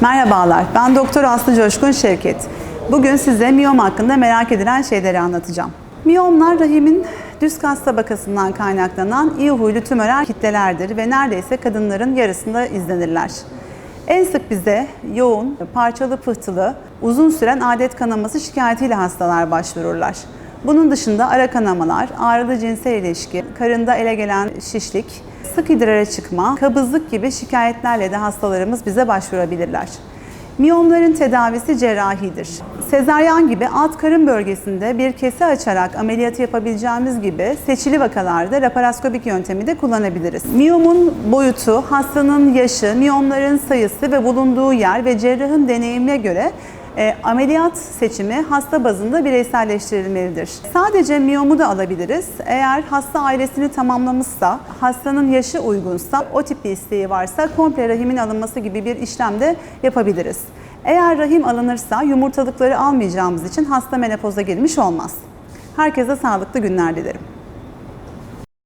Merhabalar, ben Doktor Aslı Coşkun Şevket. Bugün size miyom hakkında merak edilen şeyleri anlatacağım. Miyomlar rahimin düz kas tabakasından kaynaklanan iyi huylu tümörel kitlelerdir ve neredeyse kadınların yarısında izlenirler. En sık bize yoğun, parçalı pıhtılı, uzun süren adet kanaması şikayetiyle hastalar başvururlar. Bunun dışında ara kanamalar, ağrılı cinsel ilişki, karında ele gelen şişlik, sık idrara çıkma, kabızlık gibi şikayetlerle de hastalarımız bize başvurabilirler. Miyomların tedavisi cerrahidir. Sezaryen gibi alt karın bölgesinde bir kese açarak ameliyatı yapabileceğimiz gibi seçili vakalarda laparoskopik yöntemi de kullanabiliriz. Miyomun boyutu, hastanın yaşı, miyomların sayısı ve bulunduğu yer ve cerrahın deneyimine göre e, ameliyat seçimi hasta bazında bireyselleştirilmelidir. Sadece miyomu da alabiliriz. Eğer hasta ailesini tamamlamışsa, hastanın yaşı uygunsa, o tip bir isteği varsa komple rahimin alınması gibi bir işlem de yapabiliriz. Eğer rahim alınırsa yumurtalıkları almayacağımız için hasta menopoza girmiş olmaz. Herkese sağlıklı günler dilerim.